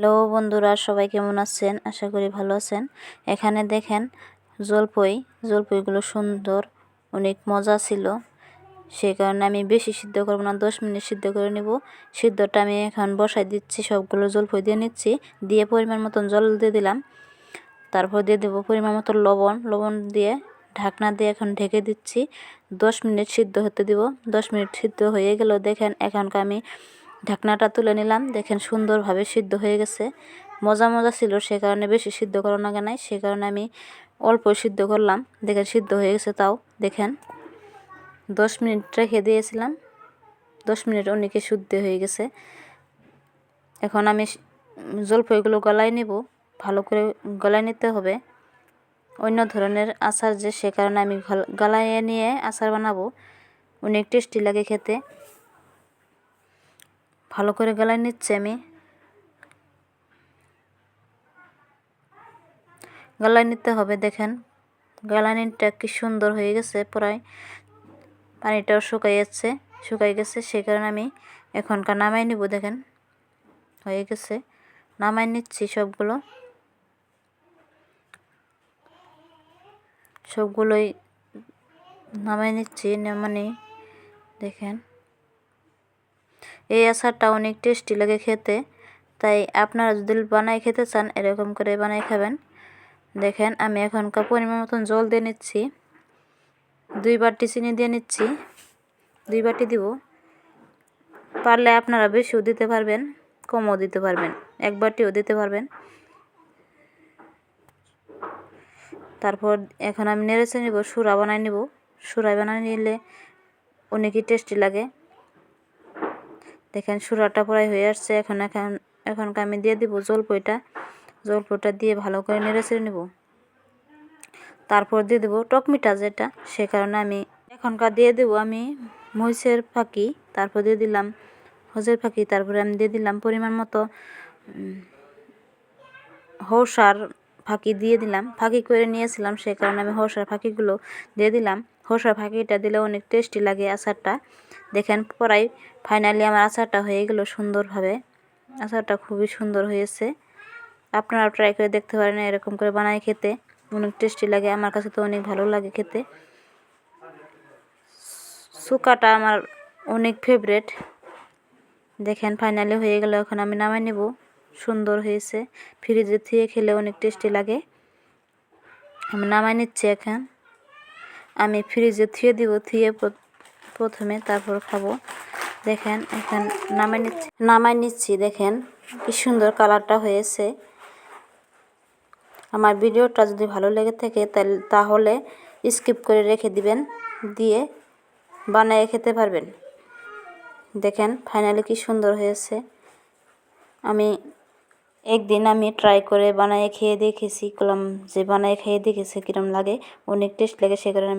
Hello বন্ধুরা, সবাই কেমন আছেন? আশা করি ভালো আছেন। এখানে দেখেন জলপই, জলপইগুলো সুন্দর, অনেক মজা ছিল। সেই কারণে আমি বেশি সিদ্ধ করব না, দশ মিনিট সিদ্ধ করে নেব। সিদ্ধটা আমি এখন বসাই দিচ্ছি, সবগুলো জলপই দিয়ে নিচ্ছি। দিয়ে পরিমাণ মতন জল দিয়ে দিলাম। তারপর দিয়ে দেবো পরিমাণ মতো লবণ। লবণ দিয়ে ঢাকনা দিয়ে এখন ঢেকে দিচ্ছি। দশ মিনিট সিদ্ধ হতে দিব। দশ মিনিট সিদ্ধ হয়ে গেল। দেখেন এখনকার আমি ঢাকনাটা তুলে নিলাম। দেখেন সুন্দরভাবে সিদ্ধ হয়ে গেছে। মজা মজা ছিল, সে কারণে বেশি সিদ্ধ করানো আগে নাই সে কারণে আমি অল্প সিদ্ধ করলাম। দেখেন সিদ্ধ হয়ে গেছে তাও। দেখেন, দশ মিনিট রেখে দিয়েছিলাম। দশ মিনিট অনেকে শুদ্ধ হয়ে গেছে। এখন আমি জলপাইগুলো গলায় নিব। ভালো করে গলায় নিতে হবে। অন্য ধরনের আচার যে সে কারণে আমি গলায় নিয়ে আচার বানাবো। অনেক টেস্টি লাগে খেতে। ভালো করে গলায় নিচ্ছি আমি। গলায় নিতে হবে, দেখেন। গালানিটা কি সুন্দর হয়ে গেছে প্রায়। পানিটাও শুকাই যাচ্ছে, শুকাই গেছে সেই কারণে আমি এখনকার নামাই নিব, দেখেন। হয়ে গেছে। নামাই নিচ্ছি সবগুলো। সবগুলোই নামাই নিচ্ছি মানে দেখেন। এই আচারটা অনেক টেস্টি লাগে খেতে। তাই আপনারা যদি বানাই খেতে চান, এরকম করে বানাই খাবেন। দেখেন, আমি এখন পরিমাণ মতন জল দিয়ে নিচ্ছি। দুই বাটি চিনি দিয়ে নিচ্ছি। দুই বাটি দিব। পারলে আপনারা বেশিও দিতে পারবেন, কমও দিতে পারবেন। এক বাটিও দিতে পারবেন। তারপর এখন আমি নেড়েছে নিব, সুরা বানাই নিব। সুরা বানাই নিলে অনেকই টেস্টি লাগে। দেখেন সুরাটা প্রায় হয়ে আসছে। এখন এখন এখনকার আমি দিয়ে দিব জলপইটা। জলপইটা দিয়ে ভালো করে নেড়ে ছেড়ে নেব। তারপর দিয়ে দেবো টকমিটা যেটা, সে কারণে আমি এখনকার দিয়ে দেবো আমি মহিষের ফাঁকি। তারপর দিয়ে দিলাম হজের ফাঁকি। তারপরে আমি দিয়ে দিলাম পরিমাণ মতো হৌসার ফাঁকি দিয়ে দিলাম। ফাঁকি করে নিয়েছিলাম, সে কারণে আমি হৌসার ফাঁকিগুলো দিয়ে দিলাম। হৌসার ফাঁকিটা দিলে অনেক টেস্টি লাগে আচারটা। দেখেন পরাই ফাইনালি আমার আচারটা হয়ে গেল সুন্দরভাবে। আচারটা খুবই সুন্দর হয়েছে। আপনারা ট্রাই করে দেখতে পারেন এরকম করে বানায় খেতে। অনেক টেস্টি লাগে, আমার কাছে তো অনেক ভালো লাগে খেতে। সুকাটা আমার অনেক ফেভারেট দেখেন ফাইনালি হয়ে গেল, এখন আমি নামাই নেব। সুন্দর হয়েছে। ফ্রিজে থুয়ে খেলে অনেক টেস্টি লাগে। আমি নামাই নিচ্ছি এখন। আমি ফ্রিজে থুয়ে দিব, থুয়ে প্রথমে তারপর খাব। দেখেন, এখন নামাই নিচ্ছি। নামাই নিচ্ছি, দেখেন কি সুন্দর কালারটা হয়েছে। আমার ভিডিওটা যদি ভালো লেগে থাকে, তাহলে স্কিপ করে রেখে দিবেন, দিয়ে বানিয়ে খেতে পারবেন। দেখেন ফাইনালি কি সুন্দর হয়েছে। আমি একদিন আমি ট্রাই করে বানিয়ে খেয়ে দেখেছি, কলম যে বানিয়ে খেয়ে দেখেছি কীরকম লাগে, অনেক টেস্ট লাগে, সে কারণে